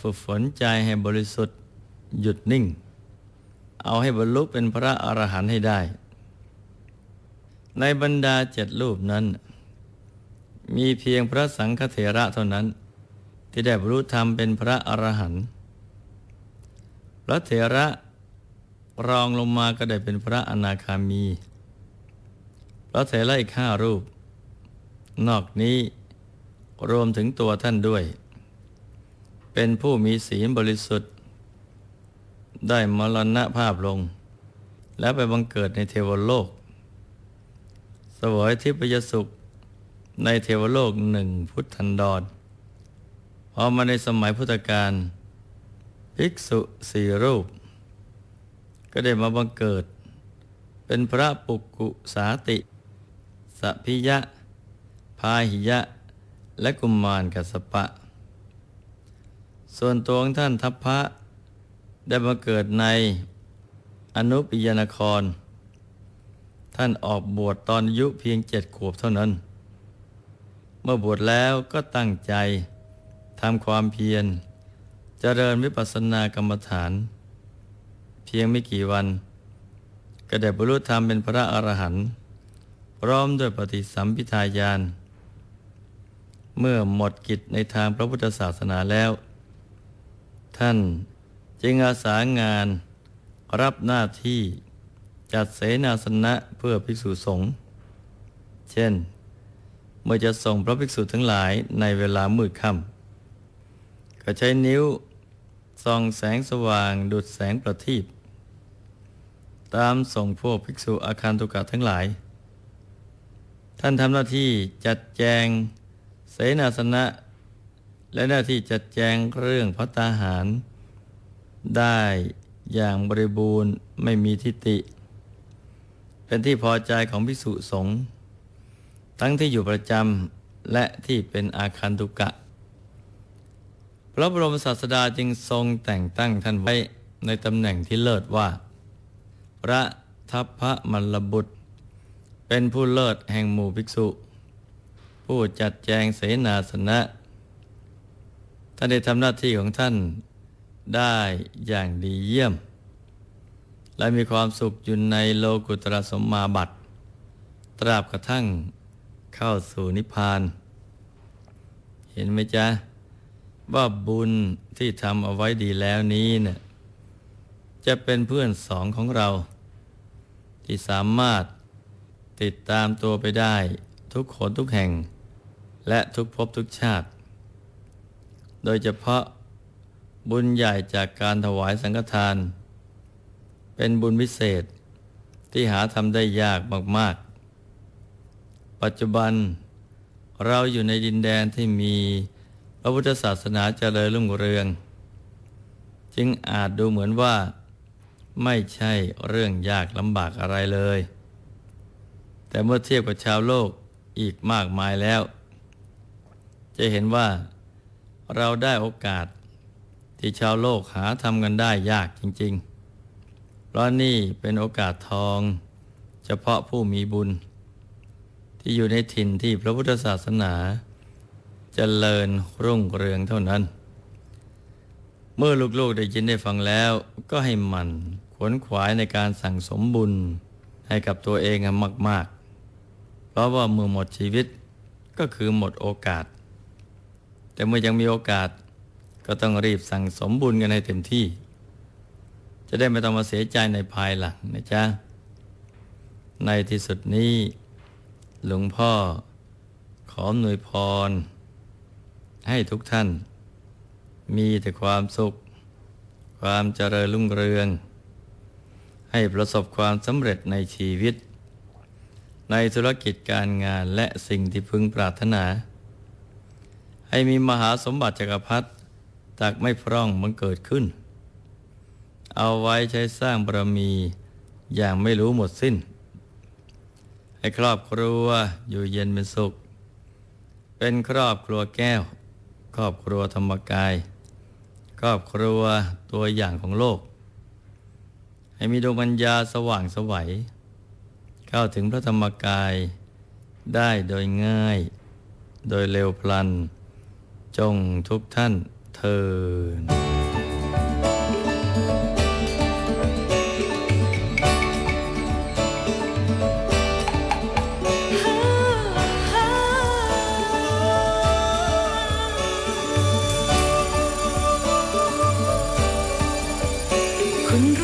ฝึกฝนใจให้บริสุทธิ์หยุดนิ่ง เอาให้บรรลุเป็นพระอรหันต์ให้ได้ ในบรรดาเจ็ดรูปนั้น มีเพียงพระสังฆเถระเท่านั้น ที่ได้บรรลุธรรมเป็นพระอรหันต์พระเถระรองลงมาก็ได้เป็นพระอนาคามี พระเถระอีกห้ารูป นอกนี้รวมถึงตัวท่านด้วย เป็นผู้มีศีลบริสุทธิ์ ได้มรณภาพลง แล้วไปบังเกิดในเทวโลก สวยทิพยสุขในเทวโลกหนึ่งพุทธันดรพอมาในสมัยพุทธกาลภิกษุสี่รูป ก็ได้มาบังเกิด เป็นพระปุกกุสาติสพิยะ พาหิยะ และกุมมารกัสปะ ส่วนตัวของท่านทัพพระได้มาเกิดในอนุปยนคร ท่านออกบวชตอนอายุเพียงเจ็ดขวบเท่านั้น เมื่อบวชแล้วก็ตั้งใจทำความเพียรเจริญวิปัสสนากรรมฐาน เพียงไม่กี่วัน ก็ได้บรรลุธรรมเป็นพระอรหันต์พร้อมด้วยปฏิสัมพิทายาน เมื่อหมดกิจในทางพระพุทธศาสนาแล้ว ท่านจึงอาสางานรับหน้าที่จัดเสนาสนะเพื่อภิกษุสงฆ์เช่น เมื่อจะส่งพระภิกษุทั้งหลายในเวลามืดค่ำก็ใช้นิ้วส่องแสงสว่างดุดแสงประทีปตามส่งพวกภิกษุอาคารตุกะทั้งหลาย ท่านทำหน้าที่จัดแจงเสนาสนะ และหน้าที่จัดแจงเรื่องพัตาหาร ได้อย่างบริบูรณ์ไม่มีทิฏฐิเป็นที่พอใจของพิสุสงฆ์ทั้งที่อยู่ประจำและที่เป็นอาคันตุกะ พระบรมศาสดาจึงทรงแต่งตั้งท่านไว้ในตำแหน่งที่เลิศว่า พระทัพพระมลบุตร เป็นผู้เลิศแห่งหมู่ภิกษุ ผู้จัดแจงเสนาสนะ ท่านได้ทำหน้าที่ของท่านได้อย่างดีเยี่ยม และมีความสุขอยู่ในโลกุตรสมมาบัติ ตราบกระทั่งเข้าสู่นิพพาน เห็นไหมจ๊ะ ว่าบุญที่ทำเอาไว้ดีแล้วนี้เนะี่ยจะเป็นเพื่อนสองของเรา ที่สามารถติดตามตัวไปได้ทุกคนทุกแห่ง และทุกภพทุกชาติ โดยเฉพาะบุญใหญ่จากการถวายสังฆทาน เป็นบุญวิเศษที่หาทำได้ยากมาก ๆ ปัจจุบันเราอยู่ในดินแดนที่มีพระพุทธศาสนาเจริญรุ่งเรือง จึงอาจดูเหมือนว่า ไม่ใช่เรื่องยากลำบากอะไรเลย แต่เมื่อเทียบกับชาวโลกอีกมากมายแล้ว จะเห็นว่า เราได้โอกาสที่ชาวโลกหาทำกันได้ยากจริง ๆ เพราะนี่เป็นโอกาสทอง เฉพาะผู้มีบุญ ที่อยู่ในถิ่นที่พระพุทธศาสนาจเจริญรุ่งเรืองเท่านั้น เมื่อลูกๆได้ยินได้ฟังแล้ว ก็ให้มันขวนขวายในการสั่งสมบุญให้กับตัวเองมาก ๆ เพราะว่าเมื่อหมดชีวิตก็คือหมดโอกาส แต่เมื่อยังมีโอกาสก็ต้องรีบสั่งสมบุญกันให้เต็มที่ จะได้ไม่ต้องมาเสียใจในภายหลังนะจ๊ะ ในที่สุดนี้ หลวงพ่อขอหน่วยพร ให้ทุกท่าน มีแต่ความสุข ความเจริญรุ่งเรือง ให้ประสบความสำเร็จในชีวิต ในธุรกิจการงานและสิ่งที่พึงปรารถนา ให้มีมหาสมบัติจักรพรรดิจากไม่พร่องมันเกิดขึ้น เอาไว้ใช้สร้างบารมีอย่างไม่รู้หมดสิ้น ให้ครอบครัวอยู่เย็นเป็นสุข เป็นครอบครัวแก้ว ครอบครัวธรรมกาย ครอบครัวตัวอย่างของโลก ให้มีดวงปัญญาสว่างสวัย เข้าถึงพระธรรมกายได้โดยง่าย โดยเร็วพลัน จงทุกท่านเทินคุณรู้